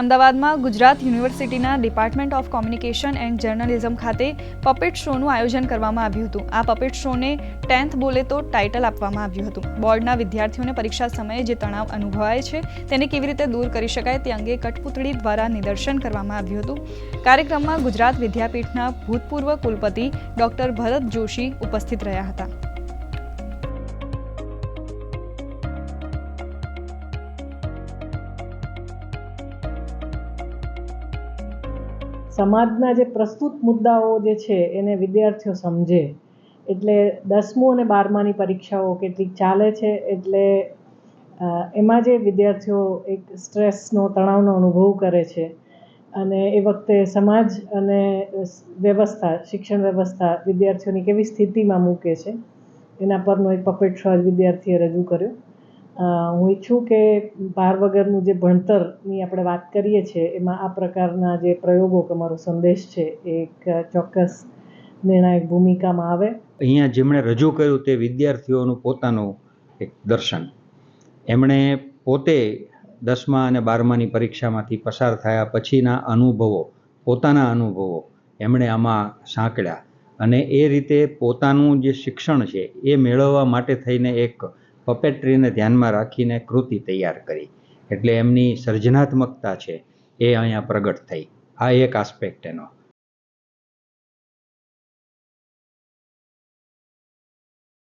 અમદાવાદમાં ગુજરાત યુનિવર્સિટીના department of communication and journalism ખાતે પપેટ શોનું આયોજન કરવામાં આવ્યું હતું. આ પપેટ શોને ટેન્થ બોલે તો ટાઇટલ આપવામાં આવ્યું હતું. બોર્ડના વિદ્યાર્થીઓને પરીક્ષા સમયે જે તણાવ અનુભવાય છે, તેને કેવી રીતે દૂર કરી શકાય તે અંગે કઠપૂતળી દ્વારા નિદર્શન કરવામાં આવ્યું હતું. કાર્યક્રમમાં ગુજરાત વિદ્યાપીઠના ભૂતપૂર્વ કુલપતિ ડોક્ટર ભરત જોશી ઉપસ્થિત રહ્યા હતા. સમાજના જે પ્રસ્તુત મુદ્દાઓ જે છે એને વિદ્યાર્થીઓ સમજે. એટલે દસમું અને બારમાની પરીક્ષાઓ કેટલીક ચાલે છે એટલે એમાં જે વિદ્યાર્થીઓ એક સ્ટ્રેસનો, તણાવનો અનુભવ કરે છે અને એ વખતે સમાજ અને વ્યવસ્થા, શિક્ષણ વ્યવસ્થા વિદ્યાર્થીઓની કેવી સ્થિતિમાં મૂકે છે, એના પરનો એક પપેટ શો વિદ્યાર્થીએ રજૂ કર્યો. હું ઈચ્છું કે ભાર વગરનું જે ભણતરની આપણે વાત કરીએ છીએ, એમાં આ પ્રકારના જે પ્રયોગો કે મારો સંદેશ છે, એ એક ચોક્કસ નિર્ણાયક ભૂમિકામાં આવે. અહીંયા જેમણે રજૂ કર્યું તે વિદ્યાર્થીઓનું પોતાનું એક દર્શન. એમણે પોતે દસમા અને બારમાની પરીક્ષામાંથી પસાર થયા પછીના અનુભવો, પોતાના અનુભવો એમણે આમાં સાંકળ્યા. અને એ રીતે પોતાનું જે શિક્ષણ છે, એ મેળવવા માટે થઈને એક પપેટ્રીને ધ્યાનમાં રાખીને કૃતિ તૈયાર કરી. એટલે એમની સર્જનાત્મકતા છે એ અહીંયા પ્રગટ થઈ. આ એક આસ્પેક્ટ એનો.